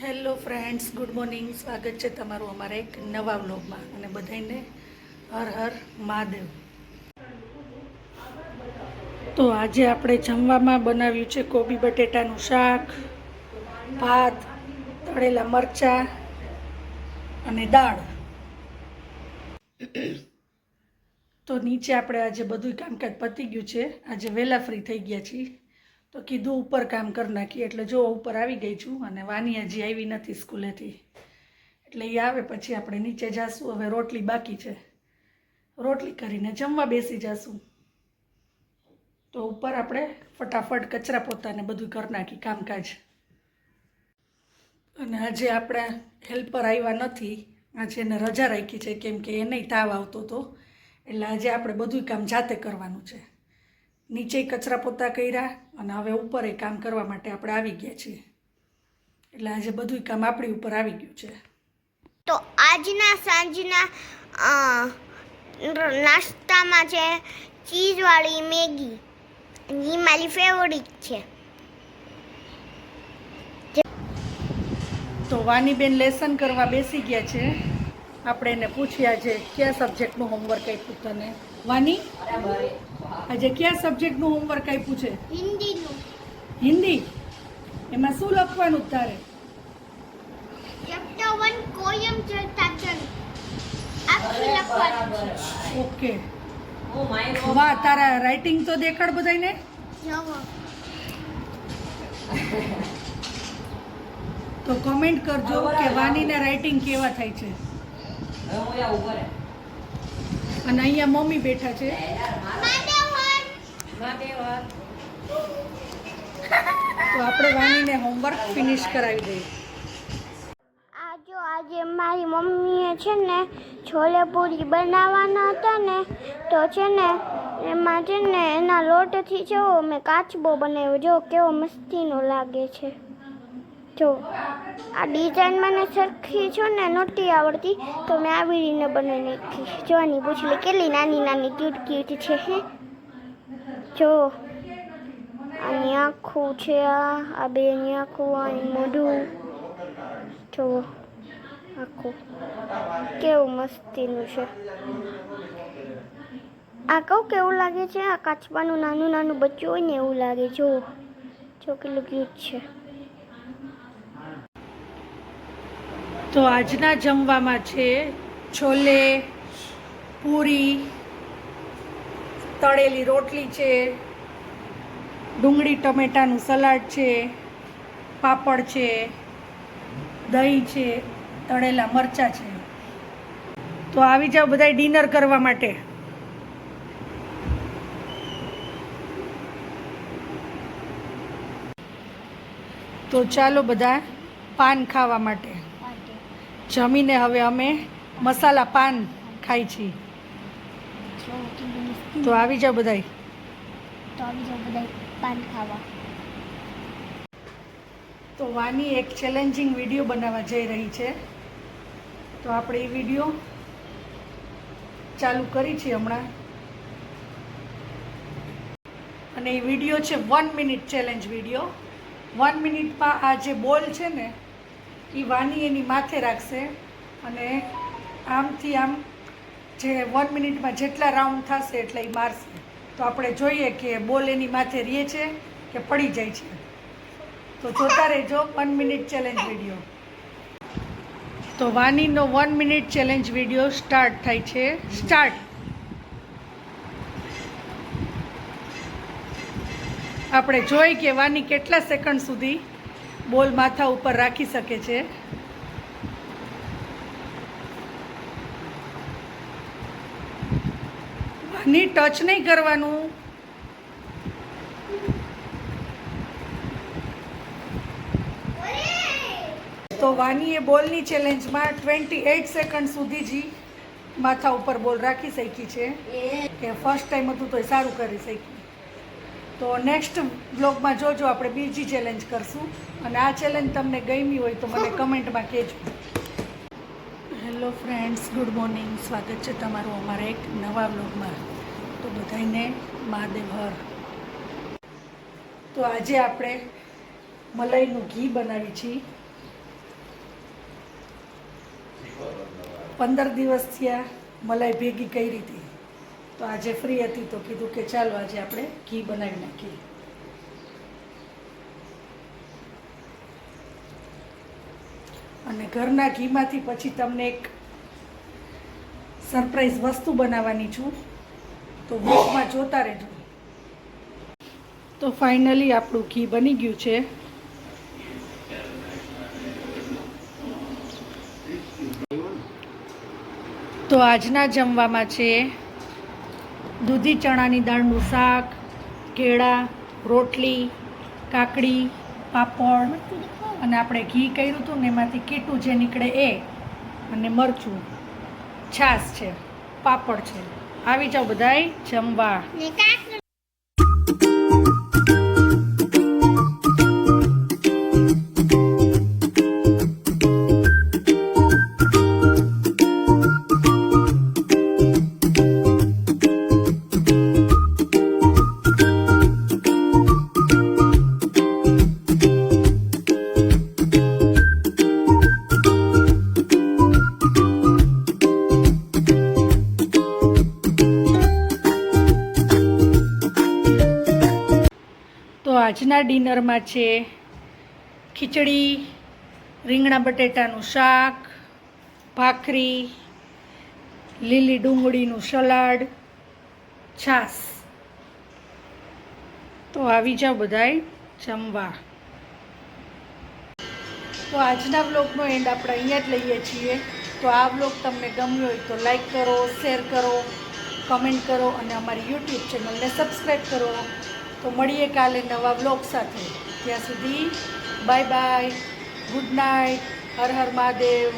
Hello friends good morning સ્વાગત છે તમારું અમારા એક નવા વ્લોગમાં અને બધાને હર હર મહાદેવ. તો આજે આપણે જમવામાં બનાવ્યું છે કોબી બટેટાનું શાક, ભાત, તળેલા મરચાં અને દાળ. તો નીચે આપણે આજે બધું કામકાજ પતી ગયું છે. આજે વહેલા ફ્રી થઈ ગયા છીએ. તો કીધું ઉપર કામ કરી નાખીએ એટલે જો ઉપર આવી ગઈ છું અને વાની હજી આવી નથી સ્કૂલેથી. એટલે એ આવે પછી આપણે નીચે જાશું. હવે રોટલી બાકી છે. રોટલી કરીને જમવા બેસી જાશું. તો ઉપર આપણે ફટાફટ કચરા પોતાને બધું કરી નાખી કામકાજ. અને આજે આપણે હેલ્પર આવ્યા નથી. આજે એને રજા રાખી છે કેમ કે એને તાવ આવતો હતો એટલે આજે આપણે બધું કામ જાતે કરવાનું છે. નીચે કચરા પોતા કર્યા અને હવે ઉપર એ કામ કરવા માટે આપણે આવી ગયા છીએ. એટલે આજે બધું કામ આપણી ઉપર આવી ગયું છે. તો આજના સાંજના નાસ્તામાં છે ચીઝવાળી મેગી. એ મારી ફેવરિટ છે. તો વાનીબેન લેસન કરવા બેસી ગયા છે. આપણે એને પૂછ્યા છે કયા સબ્જેક્ટનું હોમવર્ક આપ્યું તને? વાની? આજે કયા સબ્જેક્ટનું હોમવર્ક આપ્યું છે? હિન્દીનું. હિન્દી? એમાં શું લખવાનું તારે? ચેપ્ટર 1 કોયમ ચેતાચન આખી લખવાની છે. ઓકે. વાહ તારા રાઇટિંગ તો દેખાડ બધાયને. જાવો તો કમેન્ટ કરજો કે વાનીને રાઇટિંગ કેવા થાય છે. અને અહીંયા મમ્મી બેઠા છે. તો આપણે વાનીને હોમવર્ક ફિનિશ કરાવી દઈએ. આ જો આજે મારી મમ્મીએ છે ને છોલે પૂરી બનાવવાના હતા ને તો છે ને એમાં છે ને એના લોટથી જો મેં કાચબો બનાવ્યો જો કેવો મસ્તીનો લાગે છે. જો આ ડિઝાઇન મને સરખી છો ને નહોતી આવડતી તો મેં આવી રીતે બનાવી નાખી. જોવાની પૂછલી કેટલી નાની નાની ક્યુટ ક્યુટ છે હે? જો આની આખું છે આ આ બેની આખું આની મોઢું જો આખું કેવું મસ્તીનું છે આ કહું કેવું લાગે છે આ કાચબાનું નાનું નાનું બચ્ચું હોય ને એવું લાગે જો જો કેટલું ક્યુટ છે તો આજના જમવામાં છે છોલે પૂરી તળેલી રોટલી છે, ડુંગળી ટમેટાનું સલાડ છે, પાપડ છે, દહીં છે, તળેલા મરચાં છે. તો આવી જાઓ બધા ડિનર કરવા માટે. તો ચાલો બધા પાન ખાવા માટે. જમીને હવે અમે મસાલા પાન ખાઈ છીએ. તો આવી જાઓ બધાય. તો આવી જાઓ બધાય પાન ખાવા. તો વાની એક ચેલેન્જિંગ વીડિયો બનાવવા જઈ રહી છે. તો આપણે એ વીડિયો ચાલુ કરી છે હમણાં. અને એ વીડિયો છે one minute challenge video one મિનિટમાં આ જે બોલ છે ને એ વાની એની માથે રાખશે. અને આમથી આમ જે વન મિનિટમાં જેટલા રાઉન્ડ થશે એટલા એ મારશે. તો આપણે જોઈએ કે બોલ એની માથે રીએ છે કે પડી જાય છે. તો જોતા રહેજો વન મિનિટ ચેલેન્જ વીડિયો તો વાનીનો one minute challenge video start થાય છે. સ્ટાર્ટ આપણે જોઈ કે વાની કેટલા સેકન્ડ સુધી બોલ માથા ઉપર રાખી શકે છે. વાની ટચ નહીં કરવાનું. તો વાનીએ બોલની ચેલેન્જમાં ટ્વેન્ટી એઇટ સેકન્ડ સુધી જી માથા ઉપર બોલ રાખી શકી છે. કે ફર્સ્ટ ટાઈમ હતું તો એ સારું કરી શકી. તો નેક્સ્ટ બ્લોગમાં જોજો, આપણે બીજી ચેલેન્જ કરશું. અને આ ચેલેન્જ તમને ગમી હોય તો મને કમેન્ટમાં કહેજો. હેલો ફ્રેન્ડ્સ ગુડ મોર્નિંગ સ્વાગત છે તમારું અમારા એક નવા બ્લોગમાં તો મહાદેવ હર તો આજે આપણે મલાઈનું ઘી બનાવી છીએ. પંદર દિવસ થયા મલાઈ ભેગી કરી હતી. તો આજે ફ્રી હતી તો કીધું કે ચાલો આજે આપણે ઘી બનાવી નાખીએ. અને ઘરના ઘીમાંથી પછી તમને એક સરપ્રાઈઝ વસ્તુ બનાવવાની છું. તો બ્લોગમાં જોતા રહેજો. તો ફાઇનલી આપણું ઘી બની ગયું છે. તો આજના જમવામાં છે દૂધી ચણાની દાળનું શાક, કેળા, રોટલી, કાકડી, પાપડ અને આપણે ઘી કર્યું હતું ને એમાંથી કીટું જે નીકળે એ અને મરચું. છાશ છે, પાપડ છે. આવી જાઓ બધાય જમવા. તો આજના ડિનરમાં છે ખીચડી, રીંગણા બટેટાનું શાક, ભાખરી, લીલી ડુંગળીનું સલાડ છાશ તો આવી જાઓ બધાય જમવા. તો આજના બ્લોગનો એન્ડ આપણે અહીંયા જ લઈએ છીએ. તો આ વ્લોગ તમને ગમ્યો હોય તો લાઈક કરો, શેર કરો, કમેન્ટ કરો અને અમારી યુટ્યુબ ચેનલને સબસ્ક્રાઈબ કરો. તો મળીએ કાલે નવા બ્લોગ સાથે. ત્યાં સુધી bye bye good night Har Har Mahadev.